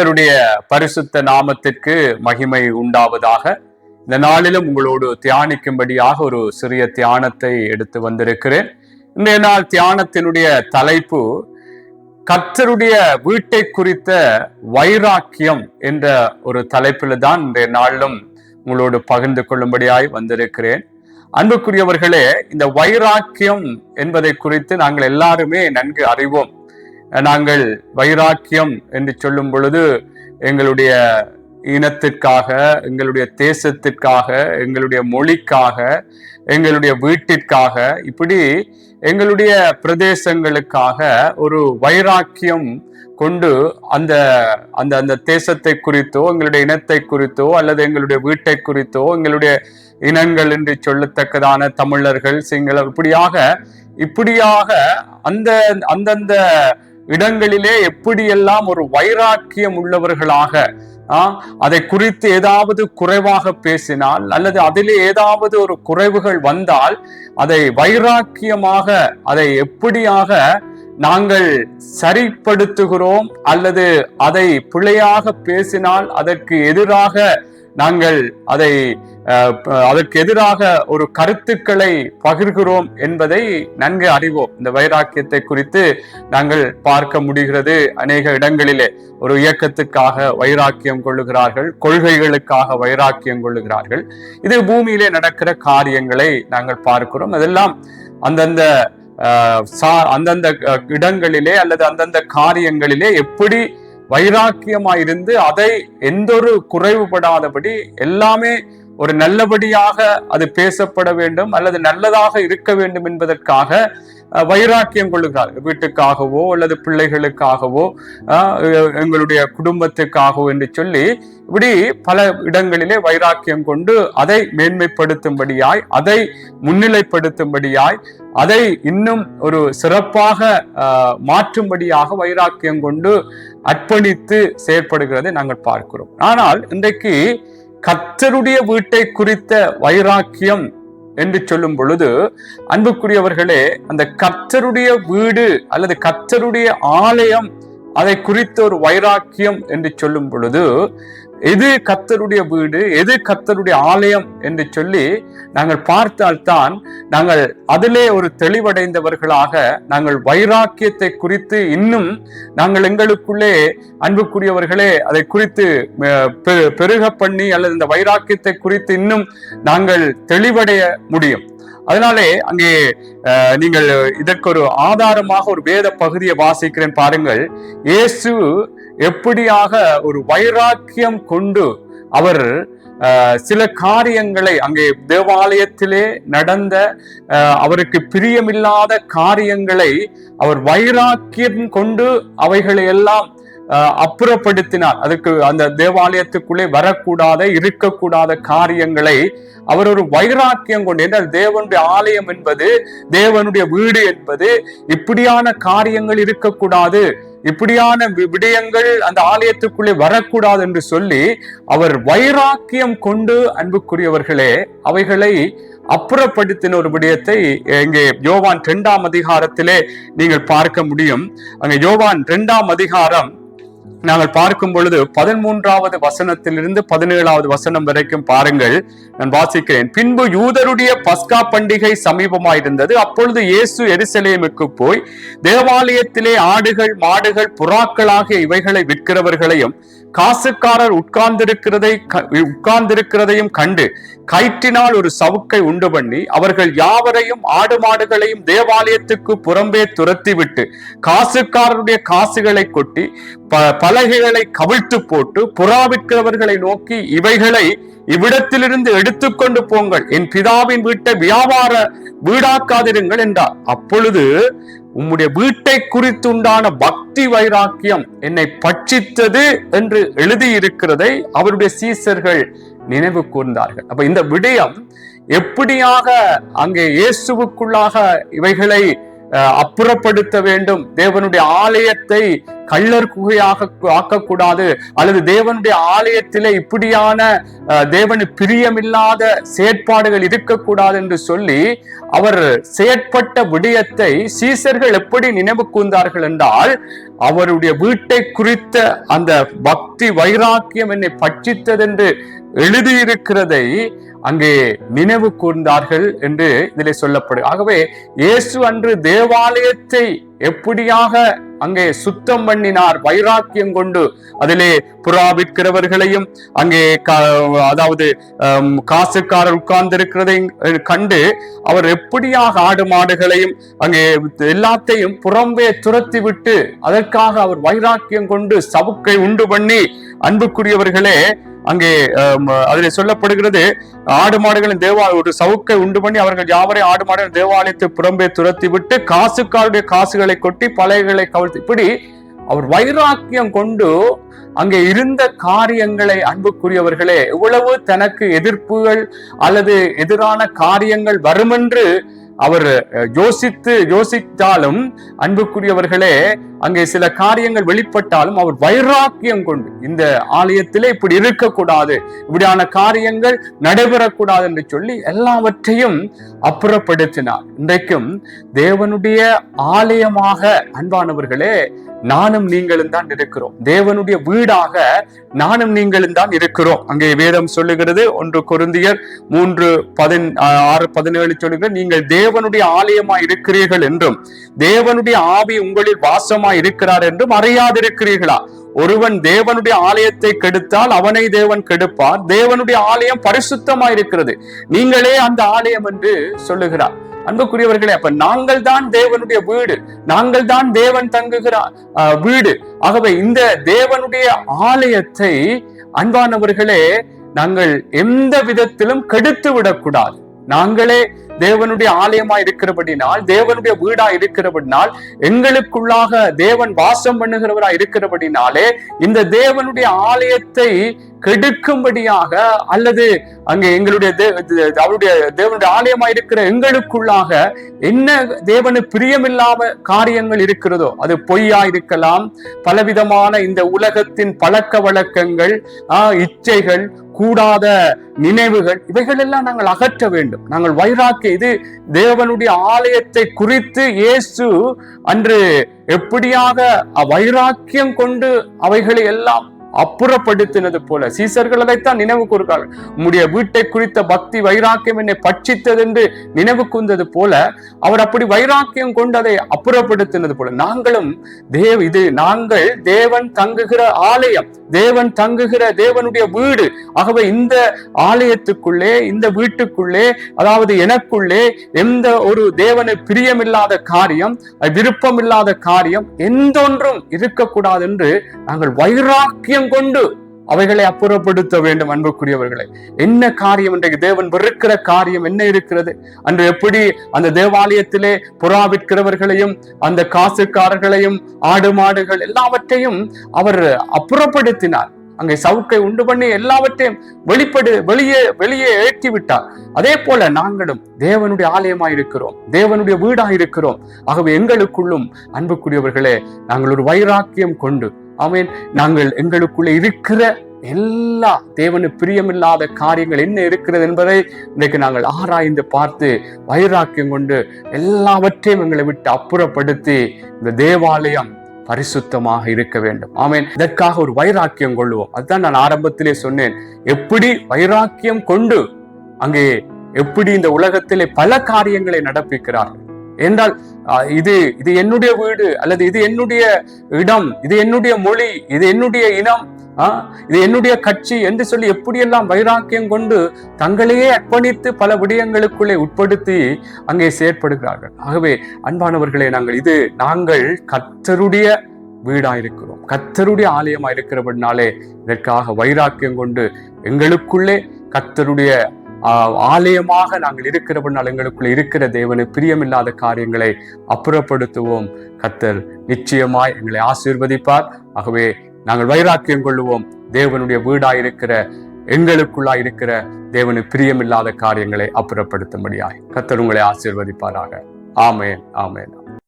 கர்த்தருடைய பரிசுத்த நாமத்திற்கு மகிமை உண்டாவதாக. இந்த நாளிலும் உங்களோடு தியானிக்கும்படியாக ஒரு சிறிய தியானத்தை எடுத்து வந்திருக்கிறேன். இன்றைய நாள் தியானத்தினுடைய தலைப்பு கர்த்தருடைய வீட்டை குறித்த வைராக்கியம் என்ற ஒரு தலைப்பில் தான் இன்றைய நாளிலும் உங்களோடு பகிர்ந்து கொள்ளும்படியாய் வந்திருக்கிறேன். அன்புக்குரியவர்களே இந்த வைராக்கியம் என்பதை குறித்து நாங்கள் எல்லாருமே நன்கு அறிவோம். நாங்கள் வைராக்கியம் என்று சொல்லும் பொழுது எங்களுடைய இனத்திற்காக எங்களுடைய தேசத்திற்காக எங்களுடைய மொழிக்காக எங்களுடைய வீட்டிற்காக இப்படி எங்களுடைய பிரதேசங்களுக்காக ஒரு வைராக்கியம் கொண்டு அந்த அந்த அந்த தேசத்தை குறித்தோ எங்களுடைய இனத்தை குறித்தோ அல்லது எங்களுடைய வீட்டை குறித்தோ எங்களுடைய இனங்கள் என்று சொல்லத்தக்கதான தமிழர்கள் சிங்கள இப்படியாக இப்படியாக அந்த அந்தந்த இடங்களிலே எப்படியெல்லாம் ஒரு வைராக்கியம் உள்ளவர்களாக அதை குறித்து ஏதாவது குறைவாக பேசினால் அல்லது அதிலே ஏதாவது ஒரு குறைவுகள் வந்தால் அதை வைராக்கியமாக அதை எப்படியாக நாங்கள் சரிப்படுத்துகிறோம் அல்லது அதை பிழையாக பேசினால் அதற்கு எதிராக நாங்கள் அதை அதற்கு எதிராக ஒரு கருத்துக்களை பகிர்கிறோம் என்பதை நன்கு அறிவோம். இந்த வைராக்கியத்தை குறித்து நாங்கள் பார்க்க முடிகிறது. அநேக இடங்களிலே ஒரு இயக்கத்துக்காக வைராக்கியம் கொள்ளுகிறார்கள் கொள்கைகளுக்காக வைராக்கியம் கொள்ளுகிறார்கள். இது பூமியிலே நடக்கிற காரியங்களை நாங்கள் பார்க்கிறோம். அதெல்லாம் அந்தந்த அந்தந்த இடங்களிலே அல்லது அந்தந்த காரியங்களிலே எப்படி வைராக்கியமாயிருந்து அதை எந்த ஒரு குறைவுபடாதபடி எல்லாமே ஒரு நல்லபடியாக அது பேசப்பட வேண்டும் அல்லது நல்லதாக இருக்க வேண்டும் என்பதற்காக வைராக்கியம் கொள்ளுகிறார்கள். வீட்டுக்காகவோ அல்லது பிள்ளைகளுக்காகவோ எங்களுடைய குடும்பத்துக்காகவோ என்று சொல்லி இப்படி பல இடங்களிலே வைராக்கியம் கொண்டு அதை மேன்மைப்படுத்தும்படியாய் அதை முன்னிலைப்படுத்தும்படியாய் அதை இன்னும் ஒரு சிறப்பாக மாற்றும்படியாக வைராக்கியம் கொண்டு அர்ப்பணித்து செயற்படுகிறதை நாங்கள் பார்க்கிறோம். ஆனால் இன்றைக்கு கத்தருடைய வீட்டை குறித்த வைராக்கியம் என்று சொல்லும் பொழுது அன்புக்குரியவர்களே அந்த கத்தருடைய வீடு அல்லது கத்தருடைய ஆலயம் அதை குறித்த ஒரு வைராக்கியம் என்று சொல்லும் பொழுது எது கத்தருடைய வீடு எது கத்தருடைய ஆலயம் என்று சொல்லி நாங்கள் பார்த்தால்தான் நாங்கள் அதிலே ஒரு தெளிவடைந்தவர்களாக நாங்கள் வைராக்கியத்தை குறித்து இன்னும் நாங்கள் எங்களுக்குள்ளே அன்புக்குரியவர்களே அதை குறித்து பெருக பண்ணி அல்லது இந்த வைராக்கியத்தை குறித்து இன்னும் நாங்கள் தெளிவடைய முடியும். அதனாலே அங்கே நீங்கள் இதற்கு ஒரு ஆதாரமாக ஒரு வேத பகுதியை வாசிக்கிறேன் பாருங்கள். இயேசு எப்படியாக ஒரு வைராக்கியம் கொண்டு அவர் சில காரியங்களை அங்கே தேவாலயத்திலே நடந்த அவருக்கு பிரியமில்லாத காரியங்களை அவர் வைராக்கியம் கொண்டு அவைகளை எல்லாம் அப்புறப்படுத்தினார். அதுக்கு அந்த தேவாலயத்துக்குள்ளே வரக்கூடாத இருக்கக்கூடாத காரியங்களை அவர் ஒரு வைராக்கியம் கொண்டு என்றால் தேவனுடைய ஆலயம் என்பது தேவனுடைய வீடு என்பது இப்படியான காரியங்கள் இருக்கக்கூடாது. இப்படியான விடயங்கள் அந்த ஆலயத்துக்குள்ளே வரக்கூடாது என்று சொல்லி அவர் வைராக்கியம் கொண்டு அன்புக்குரியவர்களே அவைகளை அப்புறப்படுத்தின ஒரு விடயத்தை இங்கே யோவான் இரண்டாம் அதிகாரத்திலே நீங்கள் பார்க்க முடியும். அங்க யோவான் இரண்டாம் அதிகாரம் நாங்கள் பார்க்கும் பொழுது பதிமூன்றாவது வசனத்திலிருந்து பதினேழாவது வசனம் வரைக்கும் பாருங்கள். நான் வாசிக்கிறேன். பின்பு யூதருடைய பஸ்கா பண்டிகை சமீபமாயிருந்தது. அப்பொழுது இயேசு எருசலேமுக்கு போய் தேவாலயத்திலே ஆடுகள் மாடுகள் புறாக்களாகிய இவைகளை விற்கிறவர்களையும் காசுக்காரர் உட்கார்ந்திருக்கிறதை உட்கார்ந்திருக்கிறதையும் கண்டு கயிற்றினால் ஒரு சவுக்கை உண்டு பண்ணி அவர்கள் யாவரையும் ஆடு மாடுகளையும் தேவாலயத்துக்கு புறம்பே துரத்திவிட்டு காசுக்காரருடைய காசுகளை கொட்டி பலகைகளை கவிழ்த்து போட்டு புறாவிற்கிறவர்களை நோக்கி இவைகளை இவ்விடத்திலிருந்து எடுத்துக்கொண்டு போங்கள். என் பிதாவின் வீட்டை வியாபார வீடாக்காதிருங்கள் என்றார். அப்பொழுது உம்முடைய வீட்டை குறித்துண்டான பக்தி வைராக்கியம் என்னை பட்சித்தது என்று எழுதியிருக்கிறதை அவருடைய சீசர்கள் நினைவு கூர்ந்தார்கள். அப்ப இந்த விடயம் எப்படியாக அங்கே இயேசுவுக்குள்ளாக இவைகளை அப்புறப்படுத்த வேண்டும். தேவனுடைய ஆலயத்தை கள்ளர் குகையாக ஆக்கக்கூடாது. அல்லது தேவனுடைய ஆலயத்திலே இப்படியான தேவனு பிரியமில்லாத செயற்பாடுகள் இருக்கக்கூடாது என்று சொல்லி அவர் செயற்பட்ட விடயத்தை சீசர்கள் எப்படி நினைவு கூர்ந்தார்கள் என்றால் அவருடைய வீட்டை குறித்த அந்த பக்தி வைராக்கியம் என்னை பட்சித்ததென்று எழுதியிருக்கிறதை அங்கே நினைவு கூர்ந்தார்கள் என்று இதிலே சொல்லப்படும் ஆகவே இயேசு அன்று தேவாலயத்தை எப்படியாக அங்கே சுத்தம் பண்ணினார் வைராக்கியம் கொண்டு அதிலே புறா விற்கிறவர்களையும் அங்கே அதாவது காசுக்காரர் உட்கார்ந்து இருக்கிறதை கண்டு அவர் எப்படியாக ஆடு மாடுகளையும் அங்கே எல்லாத்தையும் புறம்பே துரத்தி விட்டு அதற்காக அவர் வைராக்கியம் கொண்டு சவுக்கை உண்டு பண்ணி அன்புக்குரியவர்களே அங்கே அதில் சொல்லப்படுகிறது ஆடு மாடுகளின் தேவா ஒரு சவுக்கை உண்டு பண்ணி அவர்கள் யாவரை ஆடு மாடுகளின் தேவாலயத்தை புறம்பே துரத்தி விட்டு காசுக்காருடைய காசுகளை கொட்டி பழையகளை கவிழ்த்து இப்படி அவர் வைராக்கியம் கொண்டு அங்கே இருந்த காரியங்களை அன்புக்குரியவர்களே எவ்வளவு தனக்கு எதிர்ப்புகள் அல்லது எதிரான காரியங்கள் வருமென்று அவர் யோசித்து யோசித்தாலும் அன்புக்குரியவர்களே அங்கே சில காரியங்கள் வெளிப்பட்டாலும் அவர் வைராக்கியம் கொண்டு இந்த ஆலயத்திலே இப்படி இருக்கக்கூடாது இப்படியான காரியங்கள் நடைபெறக்கூடாது என்று சொல்லி எல்லாவற்றையும் அப்புறப்படுத்தினார். இன்றைக்கும் தேவனுடைய ஆலயமாக அன்பானவர்களே நானும் நீங்களும் தான் இருக்கிறோம். தேவனுடைய வீடாக நானும் நீங்களும் தான் இருக்கிறோம். அங்கே வேதம் சொல்லுகிறது ஒன்று குருந்தியர் மூன்று பதின் ஆறு பதினேழு சொல்லுகிறது நீங்கள் தேவனுடைய ஆலயமா இருக்கிறீர்கள் என்றும் தேவனுடைய ஆவி உங்களில் வாசமா இருக்கிறார் என்றும் அறியாதிருக்கிறீர்களா? ஒருவன் தேவனுடைய ஆலயத்தை கெடுத்தால் அவனை தேவன் கெடுப்பார். தேவனுடைய ஆலயம் பரிசுத்தமா இருக்கிறது. நீங்களே அந்த ஆலயம் என்று சொல்லுகிறார். அன்புக்குரியவர்களே அப்ப நாங்கள் தான் தேவனுடைய வீடு நாங்கள் தான் தேவன் தங்குகிற அஹ், வீடு. ஆகவே இந்த தேவனுடைய ஆலயத்தை அன்பானவர்களே நாங்கள் எந்த விதத்திலும் கெடுத்து விடக்கூடாது நாங்களே தேவனுடைய ஆலயமா இருக்கிறபடினால் தேவனுடைய வீடா இருக்கிறபடினால் எங்களுக்குள்ளாக தேவன் வாசம் பண்ணுகிறவரா இருக்கிறபடினாலே இந்த தேவனுடைய ஆலயத்தை கெடுக்கும்படியாக அல்லது அங்கே எங்களுடைய அவருடைய தேவனுடைய ஆலயமா இருக்கிற எங்களுக்குள்ளாக என்ன தேவனு பிரியமில்லாம காரியங்கள் இருக்கிறதோ அது பொய்யா இருக்கலாம் பலவிதமான இந்த உலகத்தின் பழக்க வழக்கங்கள் ஆஹ் இச்சைகள் கூடாத நினைவுகள் இவைகள் எல்லாம் நாங்கள் அகற்ற வேண்டும். நாங்கள் வைராக்கிய இது தேவனுடைய ஆலயத்தை குறித்து இயேசு அன்று எப்படியாக வைராக்கியம் கொண்டு அவைகளை எல்லாம் அப்புறப்படுத்தினது போல. சீசர்கள் அதைத்தான் நினைவு கூறுகிறார்கள். உம்முடைய வீட்டை குறித்த பக்தி வைராக்கியம் என்னை பட்சித்தது என்று நினைவு கூர்ந்தது போல அவர் அப்படி வைராக்கியம் கொண்டு அதை அப்புறப்படுத்தினது போல. நாங்களும் தேவ இது நாங்கள் தேவன் தங்குகிற ஆலயம் தேவன் தங்குகிற தேவனுடைய வீடு. ஆகவே இந்த ஆலயத்துக்குள்ளே இந்த வீட்டுக்குள்ளே அதாவது எனக்குள்ளே எந்த ஒரு தேவனை பிரியமில்லாத காரியம் விருப்பமில்லாத காரியம் எந்தொன்றும் இருக்கக்கூடாது என்று நாங்கள் வைராக்கியம் தைரியம் கொண்டு அவைகளை அப்புறப்படுத்த வேண்டும் அன்புக்குரியவர்களை. என்ன காரியம்? இன்றைக்கு தேவன் வெறுக்கிற காரியம் என்ன இருக்கிறது? அன்று எப்படி அந்த தேவாலயத்திலே புறா விற்கிறவர்களையும் அந்த காசுக்காரர்களையும் ஆடு மாடுகள் எல்லாவற்றையும் அவர் அப்புறப்படுத்தினார். அங்கே சவுக்கை உண்டு பண்ணி எல்லாவற்றையும் வெளிப்படு வெளியே வெளியே ஏற்றி விட்டார் அதே போல நாங்களும் தேவனுடைய ஆலயமாய் இருக்கிறோம் தேவனுடைய வீடாய் இருக்கிறோம் ஆகவே எங்களுக்குள்ளும் அன்புக்குரியவர்களே நாங்கள் ஒரு வைராக்கியம் கொண்டு ஆமேன். நாங்கள் எங்களுக்குள்ளே இருக்கிற எல்லா தேவனு பிரியமில்லாத காரியங்கள் என்ன இருக்கிறது என்பதை இன்றைக்கு நாங்கள் ஆராய்ந்து பார்த்து வைராக்கியம் கொண்டு எல்லாவற்றையும் எங்களை விட்டு அப்புறப்படுத்தி இந்த தேவாலயம் பரிசுத்தமாக இருக்க வேண்டும். ஆமேன். இதற்காக ஒரு வைராக்கியம் கொள்வோம். அதுதான் நான் ஆரம்பத்திலே சொன்னேன். எப்படி வைராக்கியம் கொண்டு அங்கே எப்படி இந்த உலகத்திலே பல காரியங்களை நடப்பிக்கிறார்கள்? என்றால் இது இது என்னுடைய வீடு அல்லது இது என்னுடைய இடம் இது என்னுடைய மொழி இது என்னுடைய இனம் ஆ, இது என்னுடைய கட்சி என்று சொல்லி எப்படியெல்லாம் வைராக்கியம் கொண்டு தங்களையே அர்ப்பணித்து பல விடயங்களுக்குள்ளே உட்படுத்தி அங்கே செயற்படுகிறார்கள். ஆகவே அன்பானவர்களே நாங்கள் இது நாங்கள் கர்த்தருடைய வீடாயிருக்கிறோம். கர்த்தருடைய ஆலயமாயிருக்கிறபடினாலே இதற்காக வைராக்கியம் கொண்டு எங்களுக்குள்ளே கத்தருடைய ஆலயமாக நாங்கள் இருக்கிறபடினால் எங்களுக்குள்ள இருக்கிற தேவனை பிரியமில்லாத காரியங்களை அப்புறப்படுத்துவோம். கத்தர் நிச்சயமாய் எங்களை ஆசீர்வதிப்பார். ஆகவே நாங்கள் வைராக்கியம் கொள்ளுவோம். தேவனுடைய வீடாயிருக்கிற எங்களுக்குள்ளா இருக்கிற தேவனு பிரியமில்லாத காரியங்களை அப்புறப்படுத்தும்படியாய். கத்தர் உங்களை ஆசீர்வதிப்பாராக. ஆமேன் ஆமேன்.